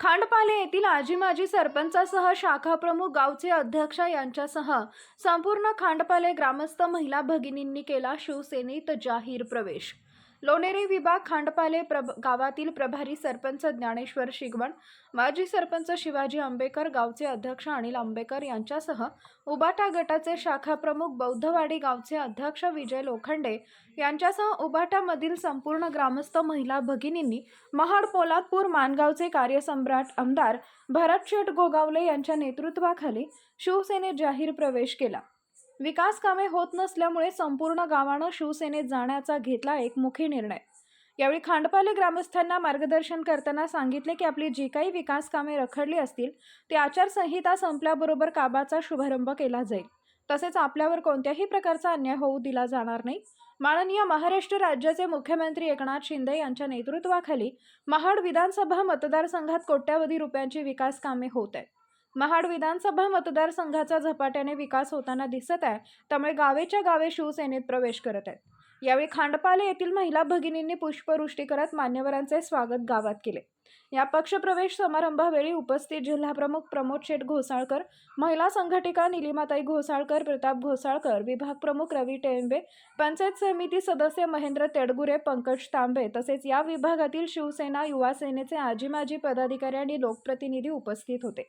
खांडपाले येथील आजी माजी सरपंचासह शाखा प्रमुख गावचे अध्यक्ष यांच्यासह संपूर्ण खांडपाले ग्रामस्थ महिला भगिनींनी केला शिवसेनेत जाहीर प्रवेश. लोणेरे विभाग खांडपाले प्रभ गावातील प्रभारी सरपंच ज्ञानेश्वर शिगवण माजी सरपंच शिवाजी आंबेकर गावचे अध्यक्ष अनिल आंबेकर यांच्यासह उबाटा गटाचे शाखा प्रमुख बौद्धवाडी गावचे अध्यक्ष विजय लोखंडे यांच्यासह उबाटामधील संपूर्ण ग्रामस्थ महिला भगिनींनी महाड पोलादपूर मानगावचे कार्यसम्राट आमदार भरत शेठ गोगावले यांच्या नेतृत्वाखाली शिवसेनेत जाहीर प्रवेश केला. विकास कामे होत नसल्यामुळे संपूर्ण गावानं शिवसेनेत जाण्याचा घेतला एक मुखी निर्णय. यावेळी खांडपाले ग्रामस्थांना मार्गदर्शन करताना सांगितले की आपली जी काही विकास कामे रखडली असतील ती आचारसंहिता संपल्याबरोबर कामाचा शुभारंभ केला जाईल. तसेच आपल्यावर कोणत्याही प्रकारचा अन्याय होऊ दिला जाणार नाही. माननीय महाराष्ट्र राज्याचे मुख्यमंत्री एकनाथ शिंदे यांच्या नेतृत्वाखाली महाड विधानसभा मतदारसंघात कोट्यावधी रुपयांची विकास कामे होत आहेत. महाड विधानसभा मतदारसंघाचा झपाट्याने विकास होताना दिसत आहे. त्यामुळे गावेच्या गावे शिवसेनेत प्रवेश करत आहेत. यावेळी खांडपाले येथील महिला भगिनींनी पुष्पवृष्टी करत मान्यवरांचे स्वागत गावात केले. या पक्षप्रवेश समारंभावेळी उपस्थित जिल्हाप्रमुख प्रमोद शेठ घोसाळकर महिला संघटिका निलिमाताई घोसाळकर प्रताप घोसाळकर विभाग प्रमुख रवी टेंबे पंचायत समिती सदस्य महेंद्र तेडगुरे पंकज तांबे तसेच या विभागातील शिवसेना युवा सेनेचे आजी माजी पदाधिकारी आणि लोकप्रतिनिधी उपस्थित होते.